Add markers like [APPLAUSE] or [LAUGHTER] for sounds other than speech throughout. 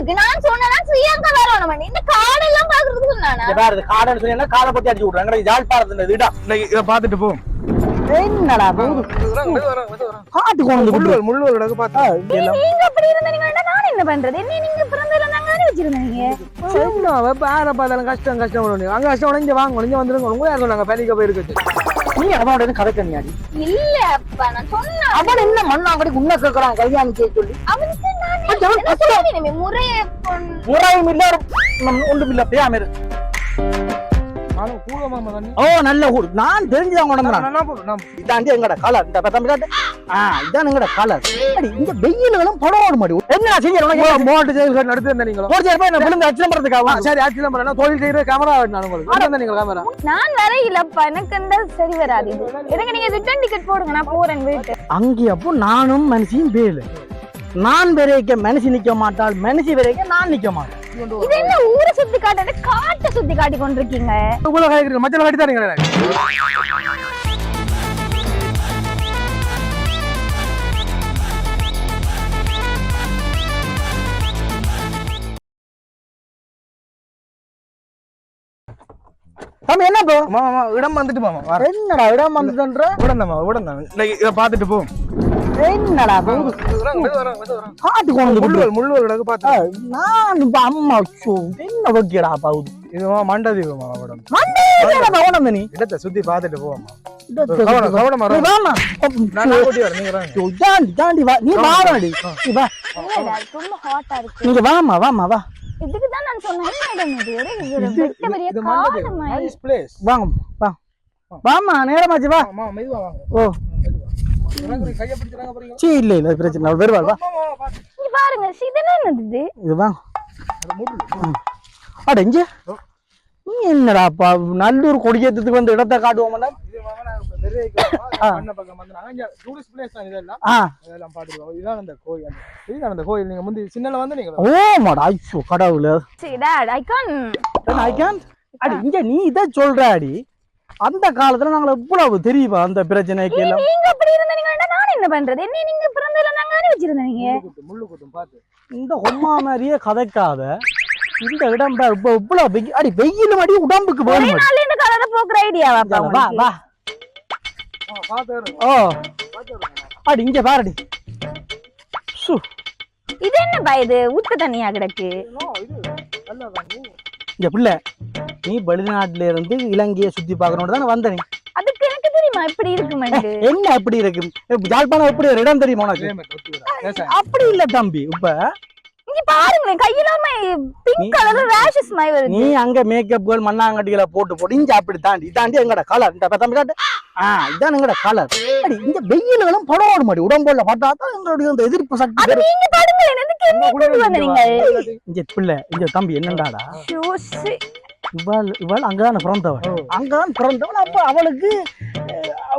உங்களுக்கு நான் சொன்னா சுயங்கா வரணும் இந்த கார்டு எல்லாம் பாக்குறதுக்கு சொன்னானா? இங்க பாரு காடன்னு சொன்னா காலை பத்தி அடிச்சு விடுறேன் எங்களுக்கு யாழ்ப்பாணத்துல இந்த இடம்? இதை பார்த்துட்டு போ. என்னடா போகுது? காட்டு கொண்டு முள்ளுவல் முள்ளுவல் பார்த்தா. நீங்க அப்படி இருந்தீங்க நான் என்ன பண்றது. என்ன நீங்க பிறந்ததுல நாங்க வச்சிருந்தீங்க? சொன்னாவ பேர பார்த்தாலும் கஷ்டம் கஷ்டம் அங்க கஷ்டம் உடனே இங்க வாங்க இங்க வந்துருங்க உங்க யார் சொன்னாங்க? பெரிக்க போயிருக்கு நீ அவனோட எதுவும் கதை கண்ணியாடி இல்ல அப்பா நான் சொன்னா அவன் என்ன மண்ணா கூட உன்ன கேட்கறான் கல்யாணம் செய்ய சொல்லி? அவனுக்கு நான் பொண்ணு. முறையும் இல்ல ஒன்றும் இல்ல பேயாம இரு. ஓ நல்ல ஊர். நான் தெரிஞ்சவங்க உடம்பு நான் போடு நான் இதாண்டி எங்கட கலர் இந்த காட்டு ஆ இதான் எங்கட கலர் இந்த வெயிலும் படம் மாடி. என்ன செஞ்சு உனக்கு? மோட்டு செய்து நடத்தி இருந்த நீங்களோ போச்சு போய் என்ன விழுந்து சரி நான் தொழில் செய்யற கேமரா நான் உங்களுக்கு. நீங்க கேமரா நான் வரையிலப்பா எனக்கு அந்த சரி வராது. இது எனக்கு நீங்க ரிட்டர்ன் டிக்கெட் போடுங்க. நான் போறேன் வீட்டு அங்கே அப்போ நானும் மனுஷியும் பேரு நான் விரைக்க மனுஷி நிக்க மாட்டாள். மனுஷி விரைக்க நான் நிக்க மாட்டேன். இது என்ன ஊரை சுத்தி காட்டுறது காட்டை சுத்தி காட்டி கொண்டிருக்கீங்க? இவ்வளவு கேக்குறீங்க மச்சல கட்டி தம்பி என்ன போ மாமா இடம் வந்துட்டு மாமா என்னடா இடம் தான் உடன் தான் இதை பார்த்துட்டு போ. என்னடா காட்டு கொண்டு வந்து முள்ளுவல் முள்ளுவல் கிடக்கு பார்த்தா நான் இப்ப அம்மா சோ என்ன வைக்கடா பாவுது இது மாமா மண்டதீவு மாமா உடன் கவனம் நீ இடத்தை சுத்தி பார்த்துட்டு. போவாமா. வாமா. நீங்க வாமா வாமா வா. இதுக்கு தான் நான் சொன்னேன். வாங்க வா. வாமா நேரமாச்சு வா. மாமா மெதுவா வாங்க. ஓ. சீ இல்ல இல்ல பிரச்சனை வருவாள் வா. பாருங்க சி, இது என்னது இது? இது வாங்க அது முள்ளு அட இங்க. நீ என்னடாப்பா நல்லூர் கொடியேற்றத்துக்கு வந்து இடத்த ஐயோ கடவுளே. சரி dad I can't I can அடி இங்க நீ இதை சொல்ற அடி. அந்த காலத்துல நாங்க எவ்வளவு தெரியுமா அந்த பிரச்சனைக்கு எல்லாம் நீங்க அப்படி இருந்தீங்கன்னா நான் என்ன பண்றது? என்ன நீங்க பிறந்ததுல நாங்க. வச்சிருந்தீங்க முள்ளு குத்தும், பார்த்து இந்த ஹொம்மா மாதிரியே கதைக்காத இந்த இடம் இப்ப இவ்வளவு வெயி- அடி வெயிலும் அடி உடம்புக்கு வேணும். நாள்ல இந்த கலரை போக்குற ஐடியாவா வா வா. இருங்க, ஓ. அடி இங்க பாருடி. சு. இது என்னப்பா இது? உப்பு தண்ணியா கிடக்கு? நோ, இது நல்லா தான் நீ இந்த பிள்ளை. நீ வெளிநாட்டுல இருந்து இலங்கையை சுத்தி பார்க்கணும் தானே வந்த நீ அதுக்கு எனக்கு தெரியுமா இப்படி இருக்குமெண்டு என்ன எப்படி இருக்கு? யாழ்ப்பாணம் எப்படி ஒரு இடம் தெரியுமா உனக்கு. அப்படி இல்ல தம்பி இப்ப இங்க பாருங்களேன் கையில பிங்க் கலர் ரேஷஸ் மாதிரி வருது. நீ அங்க மேக்கப்கள் மண்ணாங்கட்டிகளை போட்டு போட்டு இங்க அப்படி தாண்டி இதாண்டி எங்கட கலர் இந்த தம்பி காட்டு. ஆ இதான் எங்கட கலர் அடி இந்த வெயில்களும் படம் மாடி உடம்புல தான் எங்களுடைய அந்த எதிர்ப்பு சக்தி அது. நீங்க என்ன கொண்டு வந்த நீங்க? இங்க பிள்ளை இங்க தம்பி இவள் இவள் அங்கதானே பிறந்தவள். அங்கதான் பிறந்தவள். அப்ப அவளுக்கு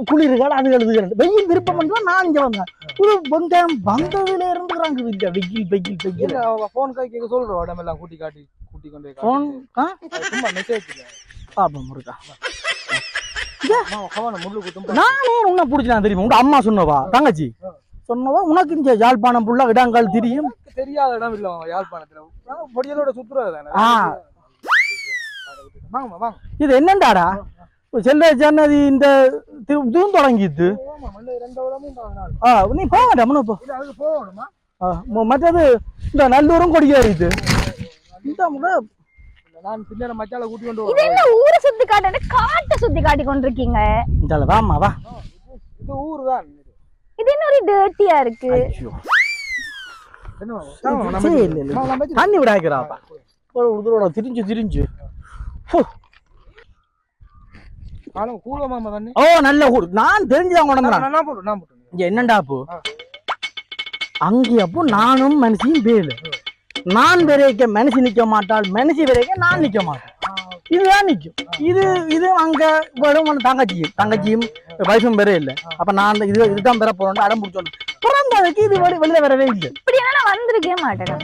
குளிர்கள் அது எழுதுகள் வெயில் விருப்பம் பண்ணா நான் இங்க வந்தேன். ஒரு வெங்காயம் வந்ததுல இருந்துறாங்க இல்ல வெயில் வெயில் வெயில் இல்ல, அவ phone கை கேட்க சொல்றா, உடம்பெல்லாம் கூட்டி காட்டி கூட்டி கொண்டு போன் சும்மா இல்ல. பாப்போம் முருகா. நானே உன்னை பிடிச்சா தெரியுமா? உங்க அம்மா சொன்னவா? தங்கச்சி? சொன்னவா? உனக்கு இங்க யாழ்ப்பாணம் புள்ள இடங்கள் தெரியும். தெரியாத இடம் இல்ல யாழ்ப்பாணத்துல. பொடியலோட சுத்துறது தானே ஆ வாங்கம்மா, வாங்க இது என்னண்டாடா? செல்வ ஜன்னதி இந்த இதுவும் தொடங்கிது. ஆ நீ போக அதுக்கு போகணுமா? மற்றது இந்த நல்லூரும் கொடியேறிது இந்த முறை இல்ல, நான் பின்னால மச்சால கூட்டி கொண்டு இது வரேன் என்ன ஊரை சுத்தி காட்டுறது காட்டை சுத்தி காட்டி கொண்டிருக்கீங்க. இந்த வாமா வா. இது ஊர் தான். இது என்ன ஒரு டேர்ட்டியா இருக்கு தண்ணி விடாக்கிறாப்பா ஒரு உதரோட திரிஞ்சு திரிஞ்சு. ஓ நல்ல ஊர் நான் நான் போட்டு இங்க என்னண்டா அப்போ. அங்கே அப்போ நானும் மனுஷியும் பேரு. நான் விரைக்க மனுஷி நிக்க மாட்டாள் மனுஷி விரைக்க நான் நிக்க மாட்டேன். இதுதான் நிக்கும். இது இது அங்க வரும் தங்கச்சியும் தங்கச்சியும் வயசும் பெற இல்ல. அப்ப நான் இது இதுதான் பெற போறோம் அடம் பிடிச்சோம் பிறந்ததுக்கு இது வெளி வெளியில வரவே இல்லை. இப்படி வந்திருக்கே மாட்டேன்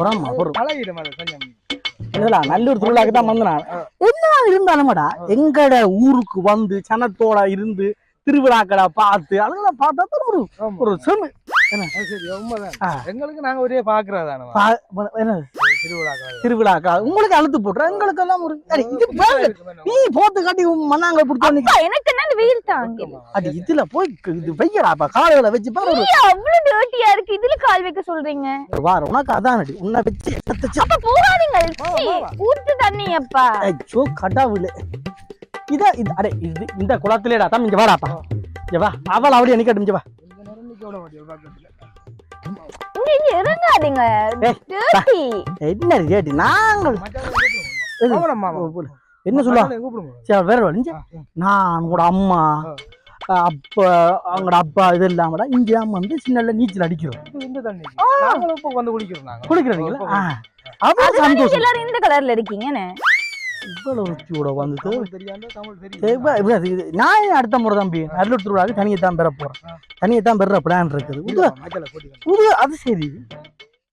இல்லடா நல்லூர் திருவிழாக்கு தான் வந்தேன்? என்ன இருந்தாலும்டா எங்கட ஊருக்கு வந்து சனத்தோட இருந்து திருவிழாக்களை பார்த்து அதெல்லாம் பார்த்தா தான் ஒரு. ஒரு செமு. எங்களுக்கு நாங்க ஒரே பாக்குறதானே திருவிழாக்கா. உங்களுக்கு அழுத்து போட்டுற எங்களுக்கு எல்லாம் ஒரு. நீ போத்து காட்டி மண்ணாங்க அப்பா, எனக்கு என்ன வெயில் தாங்கி அது இதுல போய் இது வைக்கடாப்பா காலையில வச்சு பாரு. இருக்கு இதுல கால் வைக்க சொல்றீங்க? வார உனக்கு அதான் அடி. உன்னை வச்சு எடுத்துச்சு. அப்ப போகாதீங்க சீ, ஊத்து தண்ணி அப்பா ஐயோ கடவுளே. இத இது அடே இது இந்த குளத்திலேடா தம்பி இங்க வாடாப்பா. இங்க வா. அவள் அப்படியே நிக்கட்டும் இங்க வா. இங்க இங்க இறங்காதீங்க. என்ன கேட்டி நாங்கள் என்ன சொல்லுவா? சரி வேற. நான் உங்களோட அம்மா. அப்பா அவங்களோட அப்பா இது இல்லாமடா இங்க வந்து சின்ன நீச்சல் அடிக்கிறோம். இந்த தண்ணி. நாங்களும் இப்ப வந்து சந்தோஷம். எல்லாரும் இந்த கலர்ல இருக்கீங்கன்னு இவ்வளவு இப்ப இது- நான் அடுத்த முறை தம்பி நல்லூர் திருவிழாவுக்கு தனியை தான் பெற போறேன். தனியை தான் பெற பிளான் இருக்குது. புது அது சரி.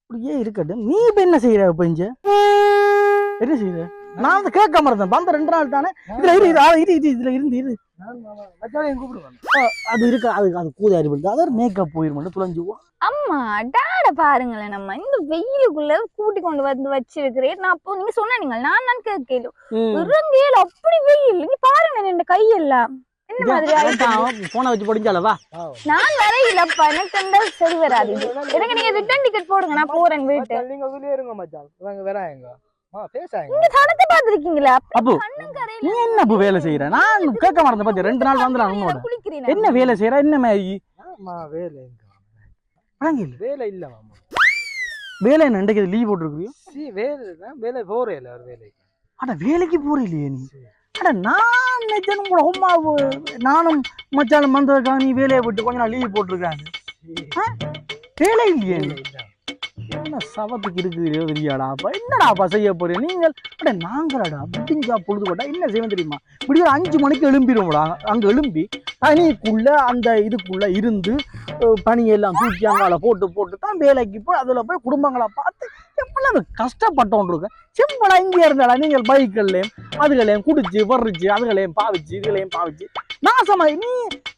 இப்படியே இருக்கட்டும். நீ இப்ப என்ன செய்யற இப்ப இங்க? என்ன செய்யற நான் வந்து கேட்காம இருந்தேன். வந்த ரெண்டு நாள் தானே. இதுல இரு இரு இது இதுல இருந்து இரு. அது இருக்கு அது அது கூதாரி பண்ணுது அதாவது மேக்கப் போயிரும் துளைஞ்சுவோம் அம்மா டாட பாருங்களேன் நம்ம. இந்த வெயிலுக்குள்ள கூட்டி கொண்டு வந்து வச்சிருக்கிறேன். நான் அப்போ நீங்க சொன்னீங்க நான் தான் கேட்கல இறங்கையில அப்படி வெயில். நீ பாருங்க இந்த கையெல்லாம். என்ன மாதிரி போனை வச்சு படிஞ்சாலவா நான் வரையிலப்பா எனக்கு அந்த சரி வராது. எனக்கு நீங்க ரிட்டர்ன் டிக்கெட் போடுங்க நான் போறேன் வீட்டு. நீங்க இருங்க மச்சான். நீங்க பாத்துருக்கீங்களா அப்பு நீ என்ன அப்ப வேலை செய்யற நான் கேட்க மாட்டேன் பாத்தி ரெண்டு நாள் வந்துடும் உன்னோட. என்ன வேலை செய்யற என்ன ஆமா வேலை எங்க வழங்கில்ல வேலை இல்ல மாமா. வேலை என்ன? இன்றைக்கு லீவ் போட்டுருக்கியோ சி வேலை தான் வேலை போறே இல்ல ஒரு வேலை அட வேலைக்கு போறில்லையே நீ. அட நான் நினைச்சேன் கூட அம்மா நானும் மச்சாலும் வந்ததுக்காக நீ வேலையை விட்டு கொஞ்ச நாள் லீவ் போட்டிருக்காங்க? வேலை இல்லையே என்ன சவத்துக்கு இருக்குது தெரியாடா என்னடாப்பா செய்ய போறீங்க? நீங்கள் அட நாங்களாடா விடிஞ்சா பொழுது போட்டா என்ன செய்வோம் தெரியுமா? விடிய அஞ்சு மணிக்கு எழும்பிடுவோம்டா. அங்கே எழும்பி பனிக்குள்ள அந்த இதுக்குள்ள இருந்து பனியெல்லாம் தூக்கி அங்கால போட்டு போட்டு தான் வேலைக்கு போய் அதில் போய் குடும்பங்களை பார்த்து எவ்வளவு கஷ்டப்பட்டோம் இருக்கு சிம்பிளா இங்கே இருந்தாடா நீங்கள் பைக்கள்லையும் அதுகளையும் குடிச்சு வர்றிச்சு அதுகளையும் பாவிச்சு இதுகளையும் பாவிச்சு நாசமா நீ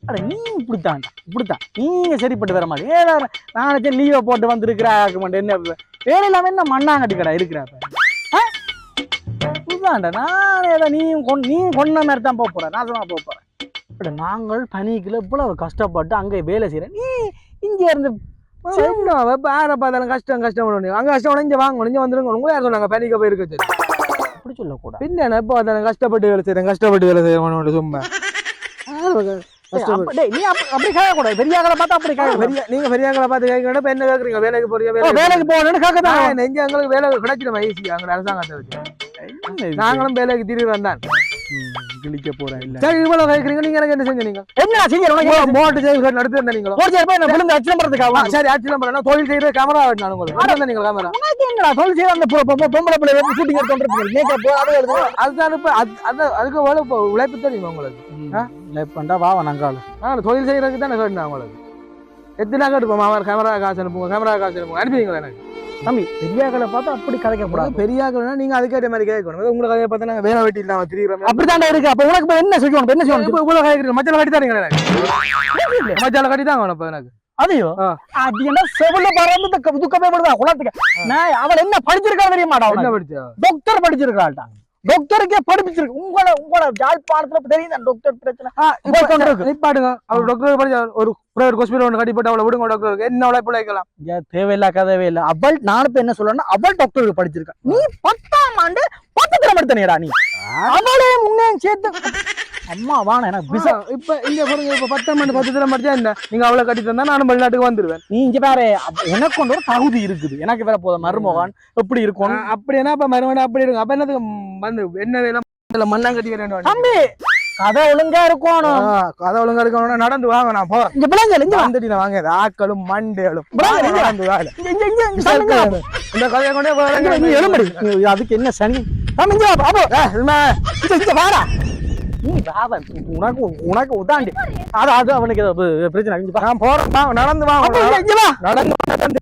அட நீ இப்படித்தான்டா இப்படித்தான். நீங்க சரிப்பட்டு வர மாதிரி. ஏதா நான் லீவை போட்டு வந்திருக்கிறா மாட்டேன் என்ன வேலை இல்லாம என்ன மண்ணாங்கட்டிக்கடா இருக்கிறாப்ப இதுதான்டா நான் ஏதோ நீ கொன் நீ கொன்ன மாதிரி தான் போக போற நாசமா போக போறேன். அட நாங்கள் பனிக்குள்ள இவ்வளவு கஷ்டப்பட்டு அங்கே வேலை செய்யறேன். நீ இங்க இருந்து சின்ன இப்ப யாரை பார்த்தாலும் கஷ்டம் கஷ்டம் பண்ணணும் அங்க கஷ்டம் இங்க வாங்க இங்க வந்துருங்க உங்களை யார் சொன்னாங்க? பேனிக்க போயிருக்க சரி அப்படி சொல்லக்கூடாது. பின்ன எப்போ கஷ்டப்பட்டு வேலை செய்யறேன் கஷ்டப்பட்டு வேலை செய்யணும் சும்மா. நீ அப்ப- அப்படி கேட்கக்கூடாது. பெரிய ஆக்களை பார்த்தா அப்படி கேட்க பெரிய நீங்க பெரியாக்களை பார்த்து கேட்கணும் என்ன கேக்குறீங்க வேலைக்கு போறியா வேலைக்கு வேலைக்கு போகணும்னு கேட்கதான் நெஞ்சு எங்களுக்கு வேலை கிடைச்சிடும் ஈஸி அங்க அரசாங்கத்தை வச்சு. நாங்களும் வேலைக்கு திரும்பி வந்தான் கிழிக்க போறேன் இல்ல. சரி இவ்வளவு கேட்கறீங்க. நீங்க எனக்கு என்ன செஞ்ச நீங்க என்ன செஞ்சேன் மோட்டு செய்து நடத்தி வந்த நீங்களும் ஒரு போய் என்ன விழுந்து சரி நம்பர் தொழில் செய்யற கேமரா நான் உங்களுக்கு. வந்த நீங்க கேமரா என்னடா சொல்லி செய்ய அந்த பொம்பளை பிள்ளை ஷூட்டிங் எடுத்து மேக்கப் அதை எடுத்து அதுதான் இப்ப அது- அது- அதுக்கு உழைப்பு உழைப்பு தெரியுமா உங்களுக்கு? பண்ணா வா நங்கால ஆ தொழில் செய்யறதுக்கு தானே கேட்டேன் உங்களுக்கு எத்தனை கேட்டுப்போம் அவர் கேமரா காசு அனுப்புங்க கேமரா காசு அனுப்புங்க அனுப்பிங்களா எனக்கு தம்பி பெரியாக்களை பார்த்தா அப்படி கதைக்க கூடாது பெரியாக்கள்னா நீங்க அதுக்கேற்ற மாதிரி கேட்கணும் உங்களை கதையை பார்த்தா நாங்க வேலை வெட்டி இல்லாம திரியிறோம் அப்படித்தாண்டா இருக்கு அப்ப உனக்கு என்ன செய்யணும் என்ன செய்யணும் இப்ப இவ்வளவு கேட்கறீங்க மச்சால கட்டி தாரீங்க எனக்கு மச்சால கட்டி தான் வேணும் இப்ப எனக்கு அதையோ. அது என்ன செவில பறந்து துக்க- துக்கமே படுதா குளத்துக்கு நான் அவள் என்ன படிச்சிருக்கா தெரியுமாடா என்ன அவனுக்கு? படிச்சா டாக்டர் படிச்சிருக்காள்டா டாக்டருக்கே படிப்பிச்சிருக்கு. உங்களை உங்களை யாழ்ப்பாணத்துல தெரியுதா? டாக்டர் பிரச்சனை. நிப்பாடுங்க அவர் டாக்டர் படிச்சா ஒரு பிரைவேட் ஹாஸ்பிட்டல் ஒன்று கட்டி போட்டு அவளை விடுங்க டாக்டருக்கு என்ன உழைப்பு உழைக்கலாம் ஏன் தேவையில்ல கதவே இல்ல. அவள் நான் இப்ப என்ன சொல்றேன்னா அவள் டாக்டருக்கு படிச்சிருக்கா. நீ பத்தாம் ஆண்டு பத்து தினம் எடுத்தனேடா நீ. அவளே முன்னே சேர்த்து அம்மா வாண எனக்கு பிச இப்ப இங்க பாருங்க இப்ப பத்தாம் ஆண்டு பத்து தினம் படிச்சா என்ன? நீங்க அவளை கட்டி தந்தா நானும் வெளிநாட்டுக்கு வந்துருவேன். நீ இங்க பாரு எனக்கு ஒரு தகுதி இருக்குது. எனக்கு வேற போதும் மருமகன். எப்படி இருக்கும்? ஆ, அப்படி என்ன அப்ப மறுபடியும் அப்படி இருக்கும். அப்ப என்னதுக்கு வந்து என்ன வேலை? மண்ணாங்கட்டி வேணும் தம்பி கதை ஒழுங்கா இருக்கணும். கதை ஒழுங்கா இருக்கணும் நடந்து வாங்க நான் போ. இங்க பிள்ளைங்க இங்க. வந்துட்டு நான் வாங்க ஆக்களும் வா. நடந்து வாங்க. இந்த கதையை கொண்டே எழும்படி. நீ அதுக்கு என்ன சனி? வாடா. நீ வாவ உனக்கு உனக்கு உதாண்டி. அது அது அவனுக்கு பிரச்சனை. வா. நான் போறேன் நடந்து வா நடந்து வா, நடந்து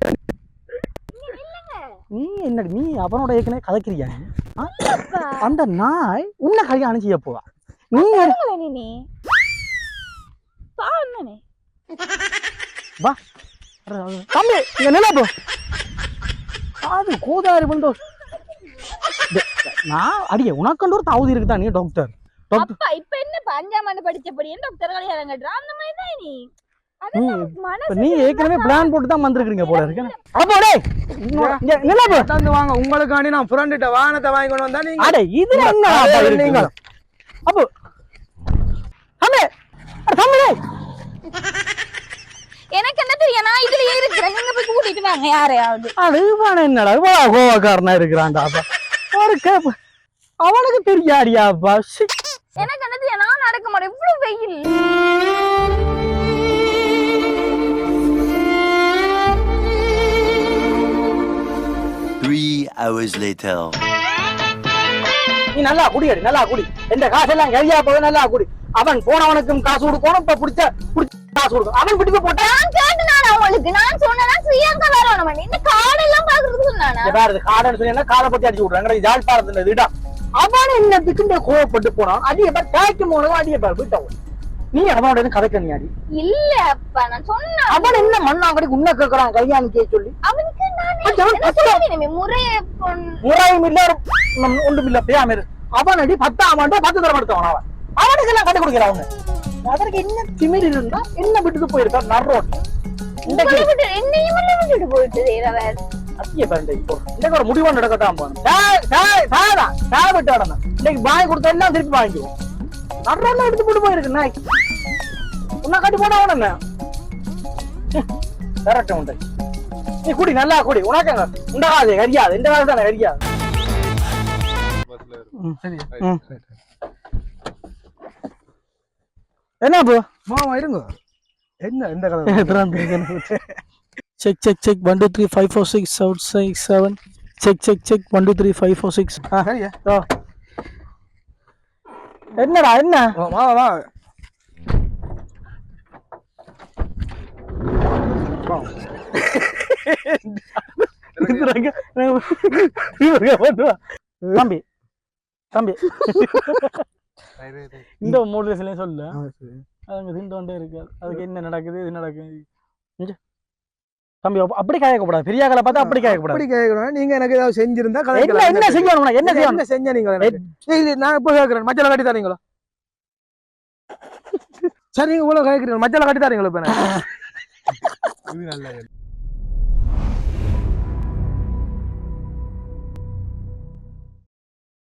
நீ என்னடி நீ அவனோட ஏற்கனவே கதைக்கிறியா? அந்த நாய் உன்னை கல்யாணம் செய்ய போவா நீ பாருங்கண்ணே தம்பி இங்க நில போ அது கோதாரி வந்து நான் அடியே உனக்கு ஒரு தகுதி இருக்குதா நீ டாக்டர் அப்பா இப்ப என்ன அஞ்சாம் ஆண்டு படிச்சபடியே டாக்டர் கல்யாணம் கட்டுறா? அந்த மாதிரி தான் நீ ஏற்கனவே பிளான் போட்டு தான் வந்திருக்கீங்க போல இருக்கு. அப்போ டேய் இன்னொரு- இங்க நில்லு போ. தந்து வாங்க. உங்களுக்காண்டி நான் ஃப்ரெண்ட்ட வாகனத்தை வாங்கி கொண்டு வந்தா நீங்க அட இதுல என்ன அதே இருக்கு? நீங்க. அப்போ. தம்பி அட தம்பி டேய். எனக்கு என்ன தெரியும்? நான் இதுலயே இருக்கிறேன். நீங்க போய் கூட்டிட்டு வாங்க யாரையாவது. அட இவன் என்னடா இவ்வளவு கோவக்காரனா இருக்கிறான்டா அப்பா. ஒரு கேப். அவனுக்கு தெரியாடியாப்பா. எனக்கு என்ன தெரியும் நான் நடக்க மாட்டேன் இவ்வளவு வெயில். Three hours later. நீ நல்லா குடியடி நல்லா குடி. இந்த காசெல்லாம் கரியா போய் நல்லா குடி. அவன் போனவனுக்கும் காசு கொடுக்கணும் இப்ப பிடிச்ச பிடிச்ச காசு கொடுக்கணும் அவன் விட்டு போட்டா நான் கேட்டு நான் உங்களுக்கு. நான் சொன்னேன்னா பிரியங்கா வரணும் இந்த காடெல்லாம் பாக்குறதுக்கு சொன்னானா? வேற காடன்னு சொன்னா காதை பத்தி அடிச்சு விடுறாங்க ஜாழ்ப்பாணத்துல இதுடா அவன் என்னத்துக்கு கோவப்பட்டு போனான். அடிய பார் தேய்க்கும் போனதும் அடிய பார் விட்டவன் நீ அவனோட இருந்து கதைக்க நீ அடி. இல்ல அப்பா நான் சொன்னேன் அவன் என்ன மண்ணாங்கடி உன்ன கேக்குறான் கல்யாணம் கேட்க சொல்லி. அவனுக்கு முறையும் இல்ல ஒன்றும் இல்ல பேயாம அவன் அடி பத்தாம் ஆண்டு பத்து தரம் எடுத்தவன் அவன். அவனுக்கு எல்லாம் கதை கொடுக்குறவங்க அதற்கு என்ன திமிர் இருந்தா என்ன விட்டுட்டு போயிருக்கான் நர்ரோட் என்னையும் விட்டுட்டு போயிட்டு அத்திய பரண்டை இப்போ இன்னைக்கு ஒரு முடிவு நடக்கத்தான் போகணும் சாதான் விட்டு நடந்தேன் இன்னைக்கு பாய் கொடுத்த எல்லாம் திருப்பி வாங்கிக்குவோம் நர்ரோட்ல எடுத்து போட்டு போயிருக்கு நாய். உன்ன கட்டி போனா உடனே. [LAUGHS] கரெக்ட் உண்டு. நீ குடி நல்லா குடி. உனக்கு உண்டாகாது கரியாது இந்த காலத்து தானே கரியாது. என்ன ப்ரோ மாமா இருங்க. என்ன இந்த கதை? [LAUGHS] Check check check one two three five four six seven six seven check check check one two three five four six என்னடா என்ன? வா வா தம்பி தம்பி. இந்த மூணு வயசுலயும் சொல்லு. அதுங்க திண்டோண்டே இருக்கு அதுக்கு என்ன நடக்குது இது நடக்குது. தம்பி அப்ப- அப்படி கேட்கக்கூடாது பெரிய ஆக்களை பார்த்தா அப்படி கேட்கக்கூடாது அப்படி கேட்கணும் நீங்க எனக்கு ஏதாவது செஞ்சிருந்தா என்ன. என்ன செய்யணும்? என்ன செய்யணும்? என்ன செஞ்ச நீங்க நான் இப்போ கேட்கறேன் மச்சல கட்டி தரீங்களா? சரி நீங்க இவ்வளவு கேட்கறீங்க மச்சல கட்டி தரீங்களா இப்ப எனக்கு? இது நல்ல